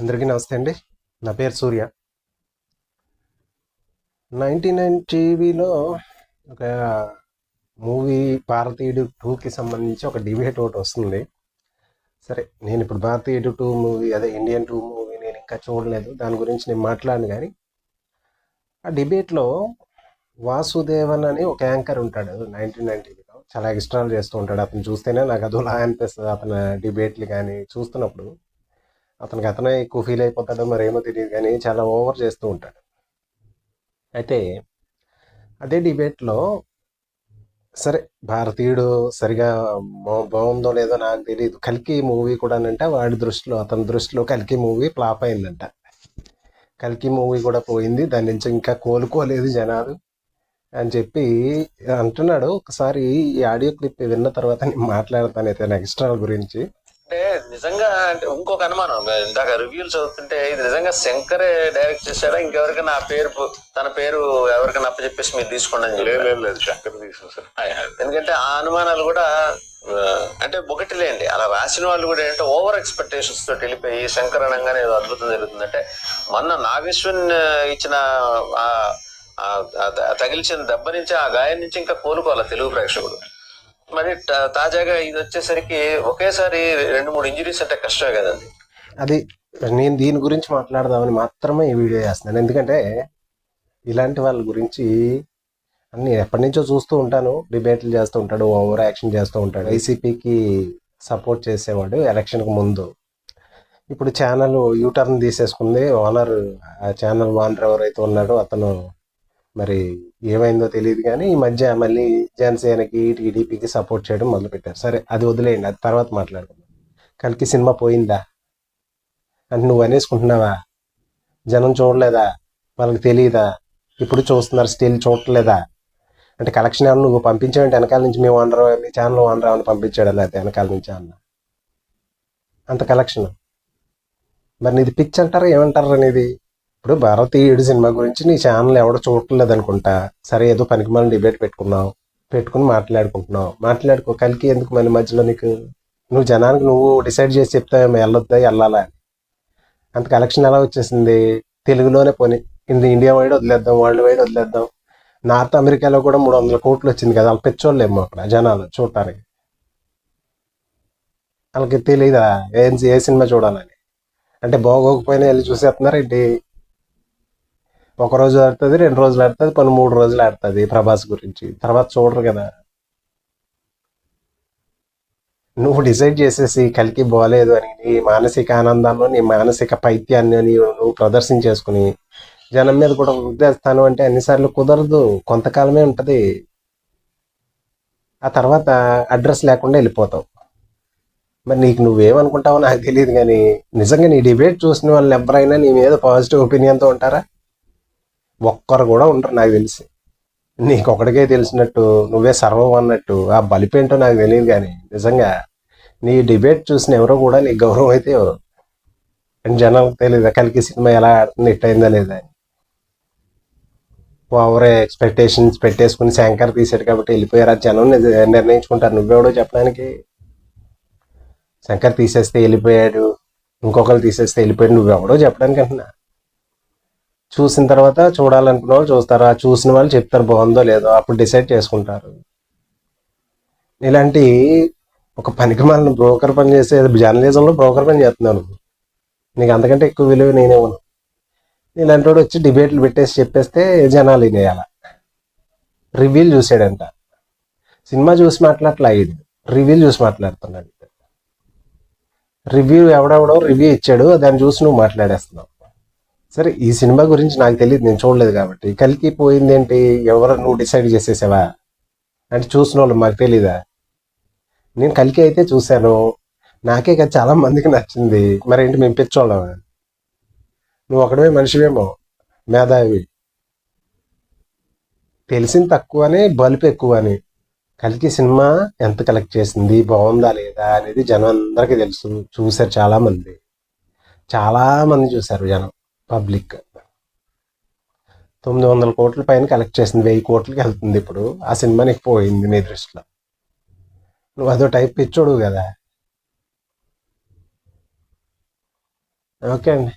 అందరికీ నమస్తే అండి. నా పేరు సూర్య. నైంటీ నైన్ టీవీలో ఒక మూవీ భారతీయుడు టూకి సంబంధించి ఒక డిబేట్ ఒకటి వస్తుంది. సరే నేను ఇప్పుడు భారతీయుడు టూ మూవీ అదే ఇండియన్ టూ మూవీ నేను ఇంకా చూడలేదు. దాని గురించి నేను మాట్లాడను కానీ ఆ డిబేట్లో వాసుదేవన్ అని ఒక యాంకర్ ఉంటాడు. నైన్టీన్ నైన్ టీవీలో చాలా ఎక్స్ట్రాలు చేస్తూ ఉంటాడు. అతను చూస్తేనే నాకు అదోలా అనిపిస్తుంది. అతను డిబేట్లు కానీ చూస్తున్నప్పుడు అతనికి అతనే ఎక్కువ ఫీల్ అయిపోతాడో మరేమో తెలియదు కానీ చాలా ఓవర్ చేస్తూ ఉంటాడు. అయితే అదే డిబేట్లో సరే భారతీయుడు సరిగా బాగుందో లేదో నాకు తెలియదు కల్కి మూవీ కూడా అంటే వాడి దృష్టిలో అతని దృష్టిలో కల్కి మూవీ ఫ్లాప్ అయిందంట. కల్కి మూవీ కూడా పోయింది దాని నుంచి ఇంకా కోలుకోలేదు జనాలు అని చెప్పి అంటున్నాడు. ఒకసారి ఈ ఆడియో క్లిప్ విన్న తర్వాత నేను మాట్లాడతాను అయితే నెక్స్ట్ గురించి. నిజంగా అంటే ఇంకొక అనుమానం. ఇందాక రివ్యూలు చదువుతుంటే ఇది నిజంగా శంకరే డైరెక్ట్ చేశాడా? ఇంకెవరికైనా ఆ పేరు తన పేరు ఎవరికైనా అప్పచెప్పేసి మీరు తీసుకోండి అని లేదు చెప్పారు. లేదు లేదు. శంకర్ తీసేసారు ఎందుకంటే ఆ అనుమానాలు కూడా ఆ, అంటే ఒకటి లేండి. అలా రాసిన వాళ్ళు కూడా ఏంటంటే ఓవర్ ఎక్స్పెక్టేషన్స్ తోటి వెళ్ళిపోయి శంకర్ అనగానే ఏదో అద్భుతం జరుగుతుంది అంటే మొన్న నాగేశ్వన్ ఇచ్చిన ఆ ఆ త- తగిలిచిన దెబ్బ నుంచి ఆ గాయం నుంచి ఇంకా కోలుకోవాలి తెలుగు ప్రేక్షకుడు మరి తా- తాజాగా ఇది వచ్చేసరికి ఒకేసారి రెండు మూడు ఇంజరీస్ అంటే కష్టమే కదండి. అది నేను దీని గురించి మాట్లాడదామని మాత్రమే ఈ వీడియో చేస్తున్నాను. ఎందుకంటే ఇలాంటి వాళ్ళ గురించి అన్ని ఎప్పటి నుంచో చూస్తూ ఉంటాను. డిబేట్లు చేస్తూ ఉంటాడు ఓవర్ యాక్షన్ చేస్తూ ఉంటాడు. వైసీపీకి సపోర్ట్ చేసేవాడు ఎలక్షన్కి ముందు. ఇప్పుడు ఛానల్ యూటర్న్ తీసేసుకుంది ఓనర్. ఆ ఛానల్ ఓనర్ ఎవరైతే ఉన్నాడో అతను మరి ఏమైందో తెలియదు కానీ ఈ మధ్య మళ్ళీ జనసేనకి టీడీపీకి సపోర్ట్ చేయడం మొదలుపెట్టారు. సరే అది వదిలేయండి అది తర్వాత మాట్లాడుకుందాం. కలికి సినిమా పోయిందా? అంటే నువ్వు అనేసుకుంటున్నావా? జనం చూడలేదా? వాళ్ళకి తెలియదా ఇప్పుడు చూస్తున్నారు స్టిల్ చూడలేదా? అంటే కలెక్షన్ ఏమన్నా నువ్వు పంపించావంటే వెనకాల నుంచి మేము వండరు మీ ఛానల్ వండరు అని పంపించాడు అలా వెనకాల నుంచి అన్న అంత కలెక్షన్. మరి నీది పిచ్ అంటారా ఏమంటారు అనేది ఇప్పుడు భారతీయుడు సినిమా గురించి నీ ఛానల్ ఎవడో చూడట్లేదు అనుకుంటా సరే ఏదో పనికి మనం డిబేట్ పెట్టుకున్నావు. పెట్టుకుని మాట్లాడుకుంటున్నావు. మాట్లాడుకో కలికి ఎందుకు మళ్ళీ మధ్యలో నీకు? నువ్వు జనానికి నువ్వు డిసైడ్ చేసి చెప్తావేమో వెళ్ళొద్దా వెళ్ళాలా అని. అంత కలెక్షన్ ఎలా వచ్చేసింది? తెలుగులోనే పోనీ. ఇండియా వైడ్ వదిలేద్దాం వరల్డ్ వైడ్ వదిలేద్దాం. నార్త్ అమెరికాలో కూడా మూడు వందల కోట్లు వచ్చింది కదా. వాళ్ళు పెచ్చోళ్ళేమో అక్కడ జనాలు చూడటానికి. వాళ్ళకి తెలియదా ఏం ఏ సినిమా చూడాలని? అంటే బాగోకపోయినా వెళ్ళి చూసేస్తున్నారు ఏంటి? ఒక రోజు ఆడుతుంది రెండు రోజులు ఆడుతుంది పని మూడు రోజులు ఆడుతుంది ప్రభాస్ గురించి. తర్వాత చూడరు కదా. నువ్వు డిసైడ్ చేసేసి కలికి బాలేదు అని నీ మానసిక ఆనందాన్ని నీ మానసిక పైత్యాన్ని అని నువ్వు ప్రదర్శించేసుకుని జనం మీద కూడా వృద్ధేస్తాను అంటే అన్నిసార్లు కుదరదు. కొంతకాలమే ఉంటుంది. ఆ తర్వాత అడ్రస్ లేకుండా వెళ్ళిపోతావు. మరి నీకు నువ్వేమనుకుంటావో నాకు తెలియదు కానీ నిజంగా నీ డిబేట్ చూసిన వాళ్ళు ఎవరైనా నీ మీద పాజిటివ్ ఒపీనియన్తో ఉంటారా? ఒక్కరు కూడా ఉండరు నాకు తెలిసి. నీకు ఒకటికే తెలిసినట్టు నువ్వే సర్వం అన్నట్టు ఆ బలిపేంటో నాకు తెలియదు కానీ నిజంగా నీ డిబేట్ చూసిన ఎవరో కూడా నీకు గౌరవం అయితే ఎవరు? జనాలకు తెలియదు? కలికి సినిమా ఎలా నెట్ అయిందా లేదా అని. ఓవర్ ఎక్స్పెక్టేషన్స్ పెట్టేసుకుని శంకర్ తీసాడు కాబట్టి వెళ్ళిపోయారు. ఆ జనం నిర్ణయించుకుంటారు. నువ్వెవడో చెప్పడానికి? శంకర్ తీసేస్తే వెళ్ళిపోయాడు. ఇంకొకరు తీసేస్తే వెళ్ళిపోయాడు. నువ్వెవడో చెప్పడానికి అంటున్నా. చూసిన తర్వాత చూడాలనుకున్న వాళ్ళు చూస్తారు. ఆ చూసిన వాళ్ళు చెప్తారు బాగుందో లేదో అప్పుడు డిసైడ్ చేసుకుంటారు. ఇలాంటి ఒక పనికి మళ్ళీ బ్రోకర్ పని చేసే జర్నలిజంలో బ్రోకర్ పని చేస్తున్నాను. నీకు అంతకంటే ఎక్కువ విలువ నేనేమను ఇలాంటి వాడు వచ్చి డిబేట్లు పెట్టేసి చెప్పేస్తే జనాలు వినేయాల. రివ్యూలు చూసాడంట. సినిమా చూసి మాట్లాడట్లా ఇది రివ్యూలు చూసి మాట్లాడుతున్నాడు. రివ్యూ ఎవడెవడో రివ్యూ ఇచ్చాడు. దాన్ని చూసి నువ్వు మాట్లాడేస్తున్నావు. సరే ఈ సినిమా గురించి నాకు తెలియదు నేను చూడలేదు కాబట్టి. కలికి పోయింది ఏంటి ఎవరు నువ్వు డిసైడ్ చేసేసావా? అంటే చూసిన వాళ్ళు మాకు తెలీదా? నేను కలికి అయితే చూశాను. నాకే కదా చాలా మందికి నచ్చింది. మరి ఏంటి మేము పిచ్చోళ్ళం నువ్వు ఒకడమే మనిషివేమో మేధావి. తెలిసింది తక్కువ అని బలుపు ఎక్కువ అని కలికి సినిమా ఎంత కలెక్ట్ చేసింది? బాగుందా లేదా అనేది జనం అందరికీ తెలుసు. చూశారు చాలా మంది. చాలా మంది చూశారు జనం. పబ్లిక్. తొమ్మిది వందల కోట్ల పైన కలెక్ట్ చేసింది వెయ్యి కోట్లకి వెళ్తుంది ఇప్పుడు. ఆ సినిమా నీకు పోయింది నీ దృష్టిలో. నువ్వు అదో టైప్ పిచ్చోడు కదా. ఓకే అండి.